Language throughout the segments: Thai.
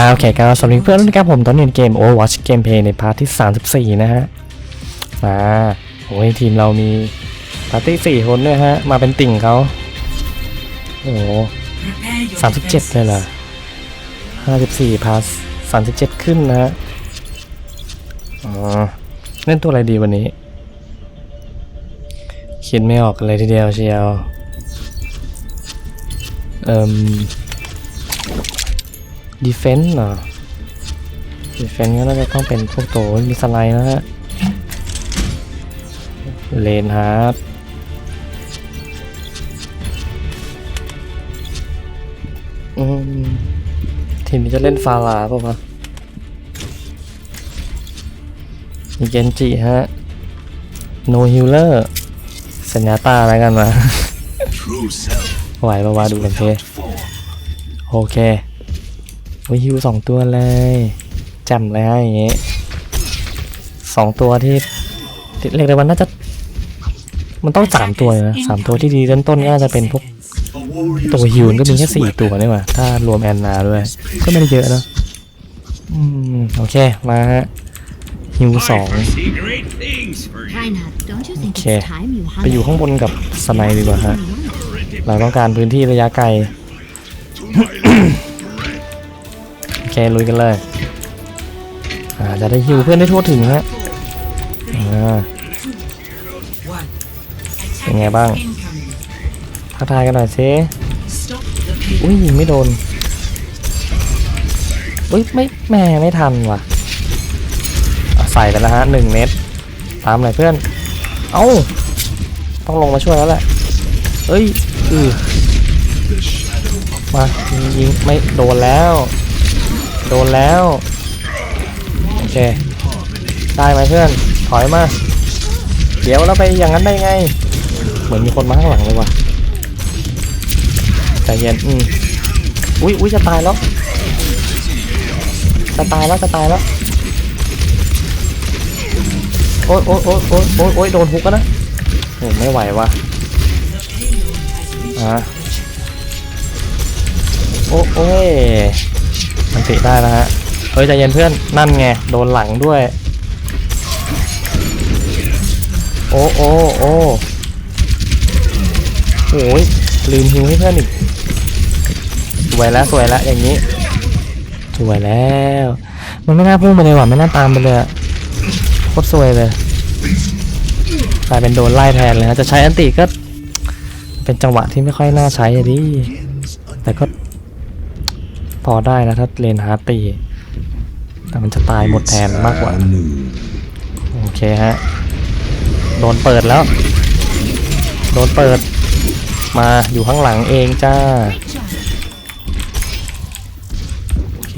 อ่าโอเคครับสวัสดีเพื่อนนะครับผมตอนนี้เกม Overwatch เกมเพย์ในพาร์ทที่ 34 นะฮะ มาโอ้ยทีมเรามีปาร์ตี้สี่คนด้วยฮะ มาเป็นติ่งเขาโอ้สามสิบเจ็ดเลยเหรอห้าสิบสี่พาสสามสิบเจ็ดขึ้นนะฮะอ๋อเล่นตัวอะไรดีวันนี้ คิดไม่ออกเลยทีเดียวเชียว เอ่ม ดีเฟนส์เหรอดีเฟนส์ก็น่าจะต้องเป็นพวกโตมีสไลด์นะฮะ เลนฮาร์ดอืมทีมนี้จะเล่นฟาลาเปล่าวะมีเกนจิฮะ โนฮิลเลอร์ สัญญาตาอะไรกันมา True self ไหวปะวะดูกันเพ form. โอเค วิฮิวสองตัวเลยแจ่มเลยฮะอย่างงี้สองตัวที่ที่เรียกได้ว่าน่าจะ มันต้องสามตัวนะสามตัวที่ดีต้นต้นๆก็น่าจะเป็นพวก A warrior's ตัวฮิวก็มีแค่ greatest สี่ตัว weapon นี่หว่าถ้ารวมแอนนาด้วย ก็ไม่ได้เยอะเนอะอืมโอเคมาฮะฮิวสอง see great things for you. Reinhard, don't you think Okay. it's time you hung ไปอยู่ข้างบนกับสไนดีกว่าฮะ up? เราต้องการพื้นที่ระยะไกล เคลุยกันเลยอ่าจะได้ฮิวเพื่อนได้ทั่วถึงฮะอ่าเป็นไงบ้างทักทายกันหน่อยซิอุ้ยยิงไม่โดนอุ้ยไม่แม่ไม่ทันว่ะใส่ไปแล้วฮะหนึ่งเม็ดตามหน่อยเพื่อน เอ้าต้องลงมาช่วยแล้วแหละเอ้ยอือมายิงไม่โดนแล้ว โดนแล้ว โอเค ได้ไหมเพื่อน ถอยมา เดี๋ยวเราไปอย่างนั้นได้ไง เหมือนมีคนมาข้างหลังเลยว่ะใจเย็นอืมอุ้ยอุ้ยจะตายแล้ว จะตายแล้ว จะตายแล้ว โอ๊ยโอ๊ยโอ๊ยโอ๊ยโอ๊ยโอ๊ยโดนฮุกแล้วนะโอ้ไม่ไหวว่ะอะโอ้โอ้ย มันติได้แล้วฮะ เฮ้ยใจเย็นเพื่อน นั่นไง โดนหลังด้วย โอ้โอ้โอ้โอ้ยลืมฮิวให้เพื่อนอีก สวยแล้วสวยแล้วอย่างนี้ สวยแล้ว มันไม่น่าพุ่งไปเลยว่ะ ไม่น่าตามไปเลยโคตรสวยเลยกลายเป็นโดนไล่แทนเลยนะจะใช้อันติก็ เป็นจังหวะที่ไม่ค่อยน่าใช้อะดิแต่ก็ อได้นะถ้าเลนฮาร์ตีแต่มันจะตายหมดแทนมากกว่า โอเคฮะ โดนเปิดแล้ว โดนเปิด มาอยู่ข้างหลังเองจ้า โอเค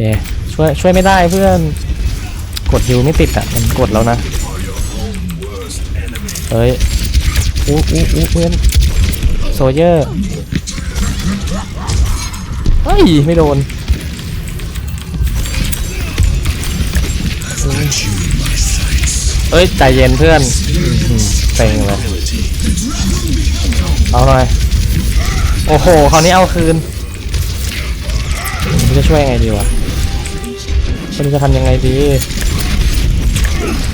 ช่วยช่วยไม่ได้เพื่อน กดฮิวไม่ติดอะ มันกดแล้วนะ เฮ้ยอู้อู้อู้เพื่อนโซเยอร์ เฮ้ย ไม่โดน เอ้ยใจเย็นเพื่อนเซ็งเลยเอาหน่อยโอ้โหคราวนี้เอาคืนม่รู้จะช่วยยังไงดีวะม่รู้จะทำยังไงดี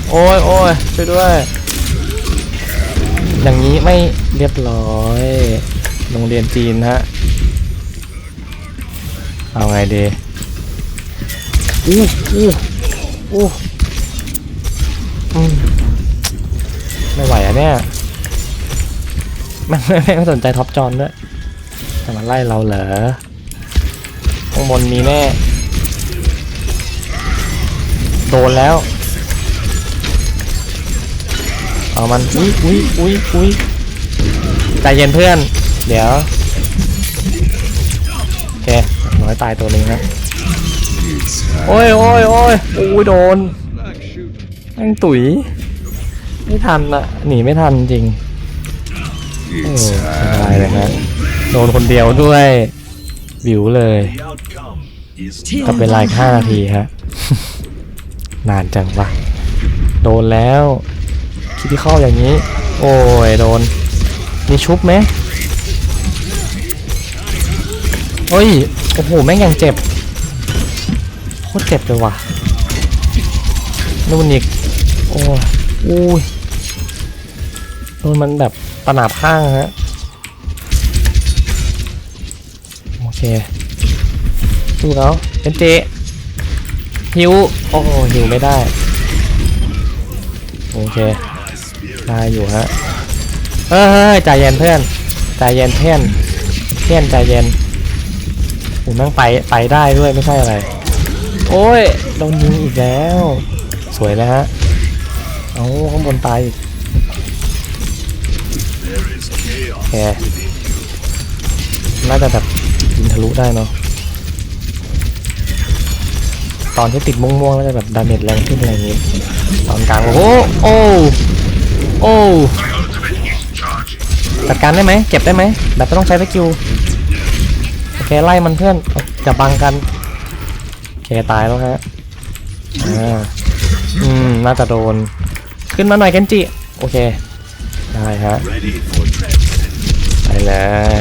โอ้ยโอ้ยช่วยด้วย อย่างนี้ไม่เรียบร้อยโรงเรียนจีนฮะเอาไงดีอู้อู้อู้ ไม่ไหวอะเนี่ยม่ไม่ไม่สนใจท็อปจอนด้วยแต่มันไล่เราเหรอ ข้างบนมีแน่ โดนแล้ว เอามัน อุ้ยอุ้ยอุ้ยอุ้ยใจเย็นเพื่อน เดี๋ยว โอเคอย่างน้อยตายตัวนึงนะโอ้ยโอ้ยโอ้ยโอ้ยโดน แม่งตุ๋ยไม่ทันอะหนีไม่ทันจริงโอ้ตายเลยฮะโดนคนเดียวด้วยวิวเลย the outcome is กับเวลาอีกห้านาทีฮะ นานจังวะโดนแล้วคิดที่เข้าอย่างนี้ โอ้ยโดน มีชุบไหมเฮ้ย โอ้โห แม่งยังเจ็บตรเจ็บเลยว่ะนู่นอีก โอ้ยอุ้ยนู่นมันแบบตะหนาบข้างฮะ โอเคดูแล้วเป็นเจหิว โอ้หิวไม่ได้ โอเค ได้อยู่ฮะเฮ้ยใจเย็นเพื่อนใจเย็นเพื่อนเพื่อนใจเย็นผมนั่งไปไปได้ด้วยไม่ใช่อะไร โอ้ยโดนยิงอีกแล้ว สวยแล้วฮะ เอาข้างบนตายอีก There is โอ chaos เคน่าจะแบบยิงทะลุได้เนาะตอนที่ติดม่วงๆน่าจะแบบดาเมจแรงขึ้นอะไรอย่างงี้ตอนกลางโอ้โหโอ้โอ้จัดการได้ไหมเก็บได้ไหมแบบไม่ต้องใช้สกิลโอเคไล่มันเพื่อนจะบังกันโอเคตายแล้วฮะอ่าอืมน่าจะโดน ขึ้นมาหน่อยเคนจิ โอเค ได้ฮะไปเล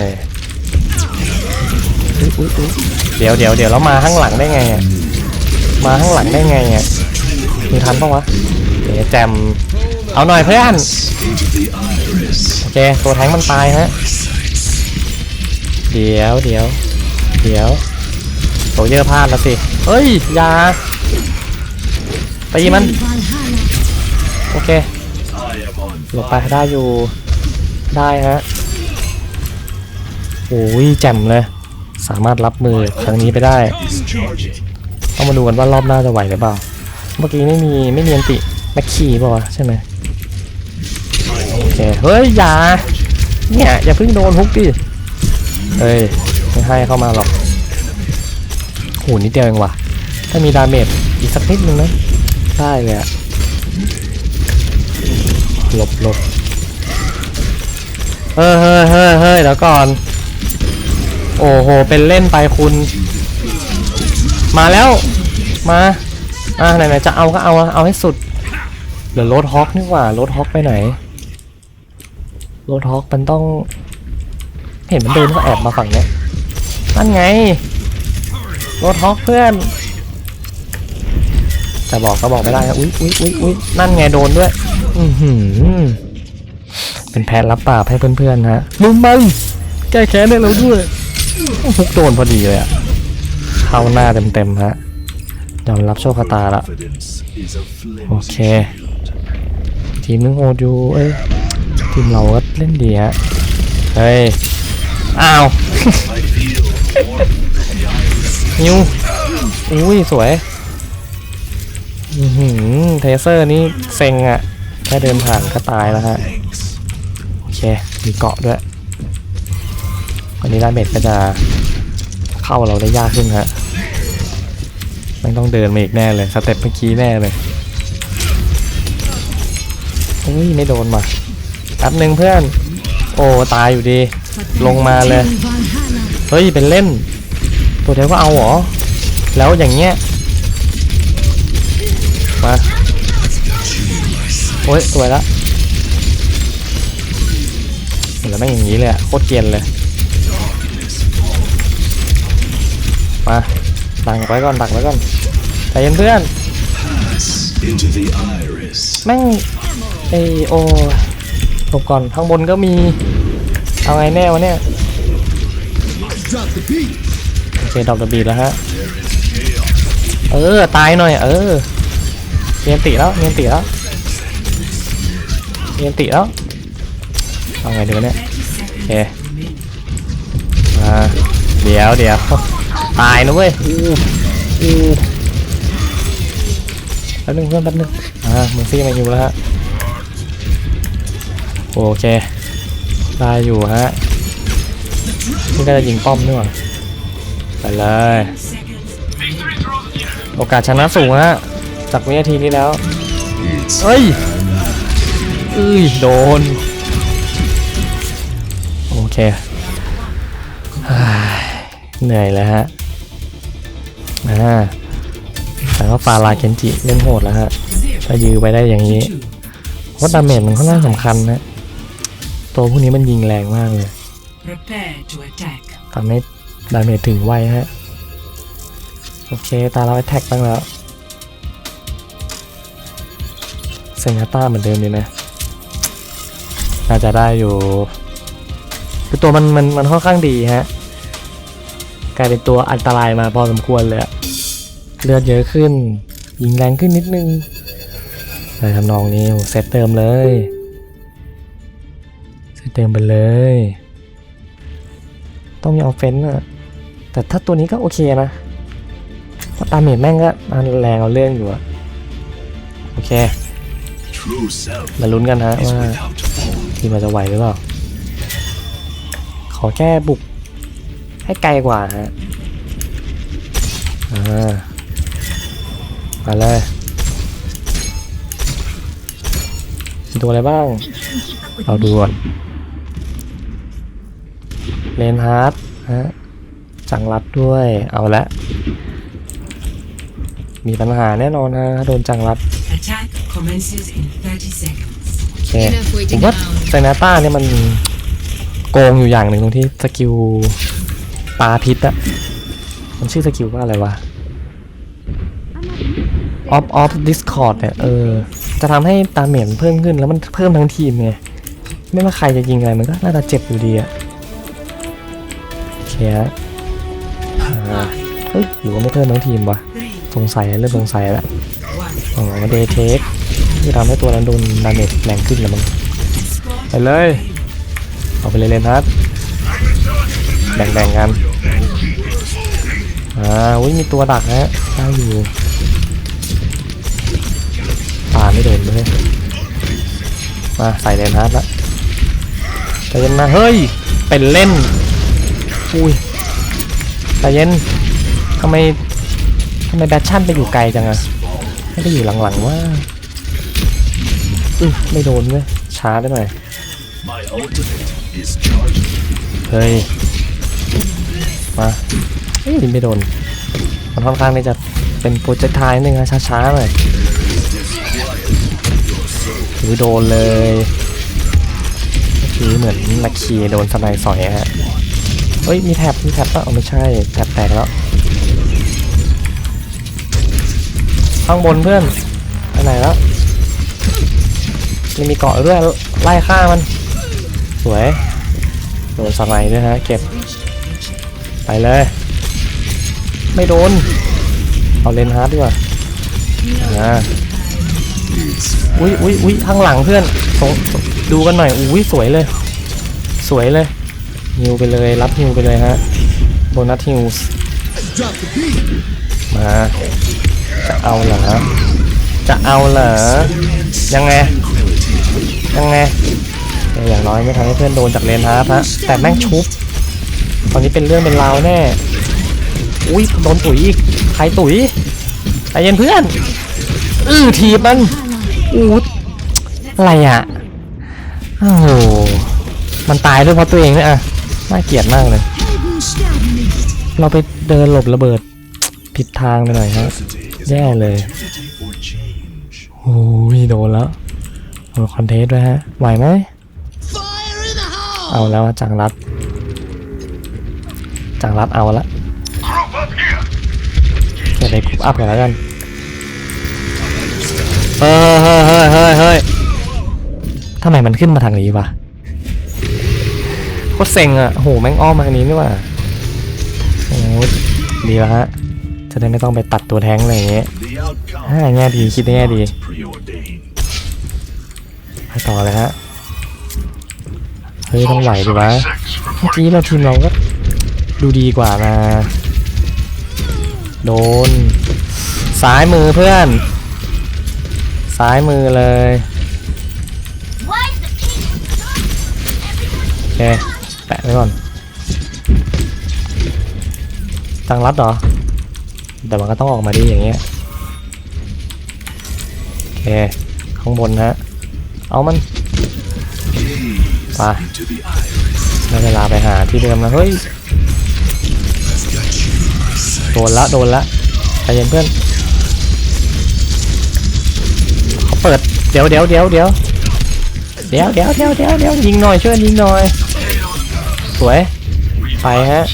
ยเดี๋ยวเดี๋ยวเดี๋ยวแล้วมาข้างหลังได้ไงอะมาข้างหลังได้ไงอะมีทันปะวะเดี๋ยวแจมเอาหน่อยเพื่อนโอเคตัวแทงมันตายฮะเดี๋ยวเดี๋ยวเดี๋ยวโซเยอร์พลาดแล้วสิเฮ้ยยาตีมัน โอเคหลบไปได้อยู่ได้ฮะโอ้ยแจ่มเลย สามารถรับมือครั้งนี้ไปได้ต้องมาดูกันว่ารอบหน้าจะไหวหรือเปล่า เมื่อกี้ไม่มีไม่มีอันติแม็กคีป่าวใช่ไหมโอเคเฮ้ยอย่าเนี่ยอย่าเพิ่งโดนฮุกดิเฮ้ยไม่ให้เข้ามาหรอกโหนิดเดียวเองว่ะถ้ามีดาเมจอีกสักนิดนึงนะได้เลยอะ หลบหลบเฮ้ยเฮ้ยเฮ้ยเฮ้ยเดี๋ยวก่อน โอ้โห เป็นเล่นไปคุณ มาแล้ว มา อ่าไหนๆจะเอาก็เอาเอาให้สุดเหลือรดฮอคนี่หว่ารดฮอคไปไหนรดฮอคมันต้อง เห็นมันเดินก็แอบมาฝั่งเนี้ยนั่นไงรดฮอคเพื่อน จะบอกก็บอกไม่ได้นะอุ๊ยอุ๊ยอุ๊ยอุ๊ยนั่นไงโดนด้วย อือหือเป็นแพนรับปราบให้เพื่อนๆฮะลุมมันแก้แค้นได้แล้วด้วยฮุกโดนพอดีเลยอะเข้าหน้าเต็มๆฮะยอมรับโชคชะตาละ Confidence is a flimsy Okay. shield. ทีมนึงโหดอยู่เอ้ยทีมเราก็เล่นดีฮะเฮ้ยอ้าว I feel warmth from the iris. นิวอุ้ยสวยอือหือ เทเซอร์นี่เซ็งอะแค่เดินผ่านก็ตายแล้วฮะ โอเค มีเกาะด้วยวันนี้ดาเมจก็จะเข้าเราได้ยากขึ้นฮะไม่ต้องเดินมาอีกแน่เลย สเต็ปเมื่อกี้แน่เลยอุ้ยไม่โดนมาแป๊บหนึ่งเพื่อน โอ้ตายอยู่ดี ลงมาเลย เฮ้ย เป็นเล่น ตัวเดียวก็เอาหรอ แล้วอย่างเงี้ย โอ้ยสวยละเห็นแล้วแม่งอย่างนี้เลยอะโคตรเกรียนเลย มาดักไว้ก่อนดักไว้ก่อนใจเย็นเพื่อน Into the iris. แม่งไอโอหลบก่อนข้างบนก็มี เอาไงแน่วะเนี่ย Drop the beat. โอเคดอกระบีแล้วฮะ There is chaos. เออ ตายหน่อย เออเนียนติแล้วเนียนติแล้ว เนียนติแล้วเอาไงดีวะเนี่ยโอเคมาเดี๋ยวเดี๋ยวตายนะเว้ยอู้อู้แป๊บนึงเพื่อนแป๊บนึงอ่ามึงซี่มาอยู่แล้วฮะโอเคได้อยู่ฮะนี่ก็จะยิงป้อมด้วยว่ะไปเลยโอกาสชนะสูงฮะจากวินาทีนี้แล้วเฮ้ย อ้ยโดน โอเคเหนื่อยแล้วฮะอ่าแต่ว่าฟาราเคนจิเล่นโหดแล้วฮะถ้ายื้อไปได้อย่างนี้เพราะดาเมจมันค่อนข้างสำคัญนะ ตัวพวกนี้มันยิงแรงมากเลยทำให้ดาเมจถึงไวฮะ โอเค ตาเราแท็กบ้างแล้วเซนาต้าเหมือนเดิมดีไหมน่าจะได้อยู่ คือตัวมันมันมันค่อนข้างดีฮะ กลายเป็นตัวอันตรายมาพอสมควรเลยเลือดเยอะขึ้น ยิงแรงขึ้นนิดนึงอะไรทำนองนี้เซตเติมเลย เซตเติมไปเลย ต้องมีออฟเฟนส์อะแต่ถ้าตัวนี้ก็โอเคนะเพราะตาเมจแม่งก็มันแรงเอาเรื่องอยู่อะโอเคมาลุ้นกันฮะว่า ทีมเราจะไหวหรือเปล่า ขอแค่บุก ให้ไกลกว่าฮะอ่ามาเลยมีตัวอะไรบ้าง เราดูก่อนเลนฮาร์ดฮะจังรัดด้วยเอาละ มีปัญหาแน่นอนฮะโดนจังรัด Attack commences in 30 seconds. โอเคผมว่าไซนาต้าเนี่ยมันโกงอยู่อย่างหนึ่งตรงที่สกิลปลาพิษอะมันชื่อสกิลว่าอะไรวะ off off discord เนี่ยเออจะทำให้ตาเหม็นเพิ่มขึ้นแล้วมันเพิ่มทั้งทีมไงไม่ว่าใครจะยิงอะไรมันก็น่าจะเจ็บอยู่ดีอะโอเคฮะอ่าเฮ้ยหรือว่าไม่เพิ่มทั้งทีมวะ Three, สงสัยเริ่มสงสัยแล้ว one. อ๋อเดย์เทค ที่ทำให้ตัวนั้นโดนดาเมจแรงขึ้นแล้วมั้งไปเลย เอาไปเลยเลนฮัทแบ่งๆกัน อ่าอุ้ยมีตัวดักฮะได้อยู่ปาไม่โดนเลยมาใส่เลนฮัทละใจเย็นนะเฮ้ย เป็นเล่น อุ้ยใจเย็นทำไมทำไมแบทชั่นไปอยู่ไกลจังอะไม่ได้อยู่หลังๆว่า อือไม่โดนเว้ยช้าไปหน่อย My ultimate is charging. เฮ้ย มาเฮ้ยไม่โดน มันค่อนข้างที่จะเป็นโปรเจกต์ทายนึงนะช้าๆหน่อยถือโดนเลยเมื่อกี้เหมือนนักขี่โดนสไนด์สอยฮะ เฮ้ย มีแท็บมีแท็บป่ะอ๋อไม่ใช่ แท็บแตกแล้ว ข้างบนเพื่อนไปไหนแล้ว นี่มีเกาะด้วยไล่ฆ่ามัน สวยโดนสไนด์ด้วยฮะเก็บ ไปเลย ไม่โดน เอาเลนฮาร์ดดีกว่าอ่าอุ้ยอุ้ยอุ้ยข้างหลังเพื่อนสงดูกันหน่อยอุ้ยสวยเลย สวยเลยฮิวไปเลย รับฮิวไปเลยฮะโบนัสฮิวมา จะเอาเหรอจะเอาเหรอยังไง ยังไงอย่างน้อยไม่ทำให้เพื่อนโดนจากเลนฮาร์ดฮะแต่แม่งชุบตอนนี้เป็นเรื่องเป็นราวแน่ อุ้ยโดนตุ๋ยอีกใครตุ๋ยใจเย็นเพื่อนอื้อทีบมันอู้อะไรอะโอ้โหมันตายด้วยเพราะตัวเองเนี่ยอะน่าเกลียดมากเลย เราไปเดินหลบระเบิดผิดทางไปหน่อยฮะ Is Yeah, an le. opportunity for change. โอ้ยโดนแล้ว คอนเทสต์ด้วยฮะ ไหวไหม เอาแล้วอะจังรัด จังรัดเอาละเดี๋ยวไปกรุ๊ปอัพกันแล้วกัน เฮ้ยเฮ้ยเฮ้ยเฮ้ยเฮ้ยทำไมมันขึ้นมาทางนี้วะโคตรเซ็งอะโหแม่งอ้อมมาทางนี้นี่หว่าโอ้ยดีแล้วฮะ จะได้ไม่ต้องไปตัดตัวแท้งอะไรอย่างเงี้ย The outcome อ่าแง่ดี คิดในแง่ดี was preordained. ไปต่อเลยฮะ เฮ้ยต้องไหวดิวะเมื่อกี้เราทีมเราก็ดูดีกว่านะโดน ซ้ายมือเพื่อน ซ้ายมือเลยโอเคแปะไว้ก่อนตังรัดเหรอ แต่มันก็ต้องออกมาดีอย่างเงี้ย โอเค ข้างบนฮะ เอามันไปได้เวลาไปหาที่เดิมแล้วเฮ้ยโดนละโดนละใจเย็นเพื่อนเขาเปิดเดี๋ยวเดี๋ยวเดี๋ยวเดี๋ยวเดี๋ยวเดี๋ยวเดี๋ยวเดี๋ยวเดี๋ยวยิงหน่อยช่วยยิงหน่อยสวยไปฮะ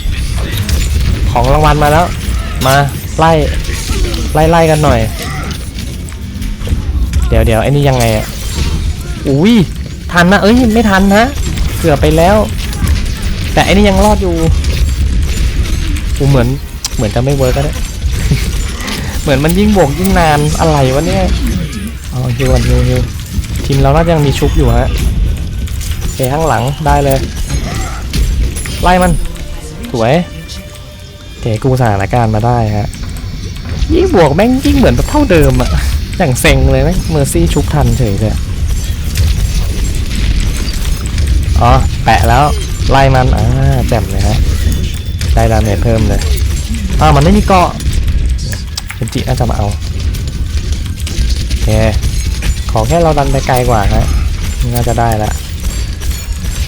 ของรางวัลมาแล้ว มาไล่ไล่ไล่กันหน่อย เดี๋ยวเดี๋ยวไอ้นี่ยังไงอะ อุ้ยทันนะเอ้ยไม่ทันนะเกือบไปแล้ว แต่อ้นี่ยังรอดอยู่กูเหมือนเหมือนจะไม่เวิร์กก็ได้เหมือนมันยิ่งบวกยิ่งนานอะไรวะเนี่ยอ๋อฮิวกันฮิวฮิวทีมเราน่าจะยังมีชุบอยู่ฮะเคข้างหลังได้เลย ไล่มันสวยโอเคกูสถานการณ์มาได้ฮะยิ่งบวกแม่งยิ่งเหมือนเท่าเดิมอะอย่างเซ็งเลยไหมเมอร์ซี่ชุบทันเฉยเลย อ๋อ แปะแล้ว ไล่มัน อ่าแจ่มเลยฮะ ได้ดาเมจเพิ่มเลยอ่ามันไม่มีเกาะเคนจิน่าจะมาเอาโอเค ขอแค่เราดันไปไกลกว่าฮะ น่าจะได้ละ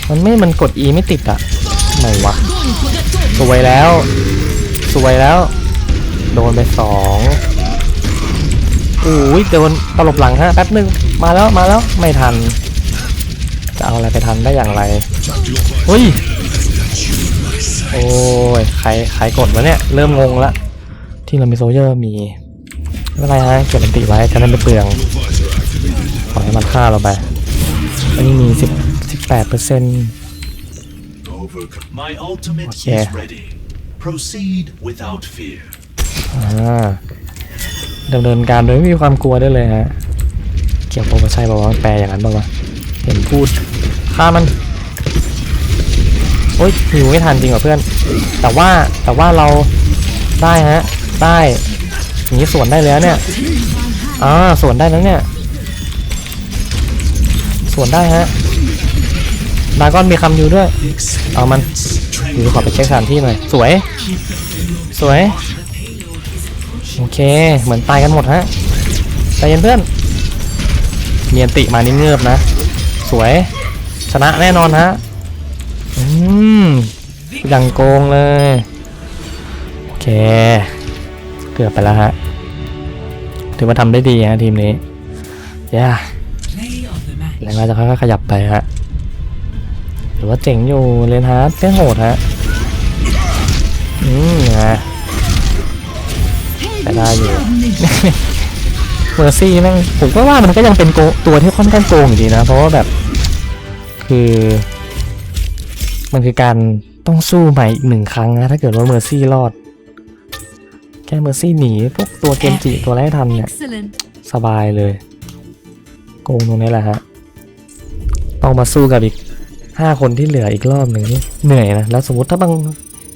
มันไม่ มันกด E ไม่ติดอะไหนวะ สวยแล้ว สวยแล้ว โดนไปสองอุ้ยโดนตลบหลังฮะ แป๊บหนึ่งมาแล้ว มาแล้ว ไม่ทัน จะเอาอะไรไปทันได้อย่างไรเฮ้ยโอ้ยใครใครกดวะเนี่ย เริ่มงงละ ที่เรามีโซเยอร์มีไม่เป็นไรฮะเก็บมันติไว้จะได้ไม่เปลืองปล่อยให้มันฆ่าเราไปอันนี้มีสิบสิบแปดเปอร์เซ็นต์ Overcome. My ultimate Okay. is ready. Proceed without fear. อ่าดำเนินการโดยไม่มีความกลัวได้เลยฮะ เกี่ยวกับใช่ป่าวะแปลอย่างนั้นป่าวะเห็นพูด ฆ่ามัน โอ๊ยหิวไม่ทันจริงเหรอเพื่อน แต่ว่าแต่ว่าเราได้ฮะ ได้อย่างนี้สวนได้แล้วเนี่ยอ่าสวนได้แล้วเนี่ยสวนได้ฮะดาก้อนมีคำอยู่ด้วย เอามันดูขอไปเช็คสถานที่หน่อย สวย สวย โอเค เหมือนตายกันหมดฮะใจเย็นเพื่อนเมียนติมานี่เงือบนะ สวย ชนะแน่นอนฮะ อืมยังโกงเลย โอเค เกือบไปแล้วฮะ ถือว่าทำได้ดีฮะทีมนี้ย่าแล้วเราจะค่อยๆขยับไปฮะถือว่าเจ๋งอยู่เลนฮาร์ดเล่นโหดฮะ อืมนะแต่ได้อยู่เมอร์ซี่แม่งผมก็ว่ามันก็ยังเป็นโกตัวที่ค่อนข้างโกงอยู่ดีนะ เพราะว่าแบบ คือ มันคือการต้องสู้ใหม่อีกหนึ่งครั้งนะ ถ้าเกิดว่าเมอร์ซี่รอด แค่เมอร์ซี่หนี พวกตัวเกมจิตัวแรกทันเนี่ย Excellent. สบายเลย โกงตรงนี้แหละฮะ ต้องมาสู้กับอีกห้าคนที่เหลืออีกรอบหนึ่งนี่เหนื่อยนะ แล้วสมมติถ้าบาง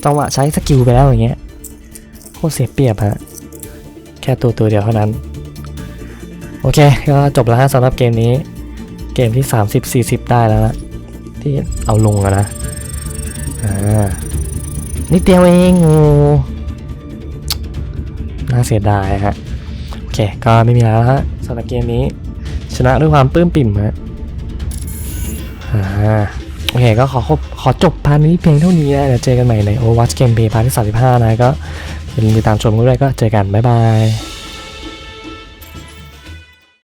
จังหวะใช้สกิลไปแล้วอย่างเงี้ยโคตรเสียเปรียบฮะ แค่ตัวตัวเดียวเท่านั้น โอเค ก็จบแล้วฮะสำหรับเกมนี้ เกมที่ 30 40 ได้แล้วนะที่เอาลงอะนะอ่านิดเดียวเองโอ้น่าเสียดายฮะโอเค ก็ไม่มีแล้วฮะสำหรับเกมนี้ ชนะด้วยความปลื้มปิ่มฮะอ่าโอเคก็ขอขอขอจบพาร์ทนี้เพียงเท่านี้นะเดี๋ยวเจอกันใหม่ใน Overwatch Gameplay พาร์ทที่35นะก็อย่าลืมติดตามชมกันด้วยก็เจอกัน บ๊ายบาย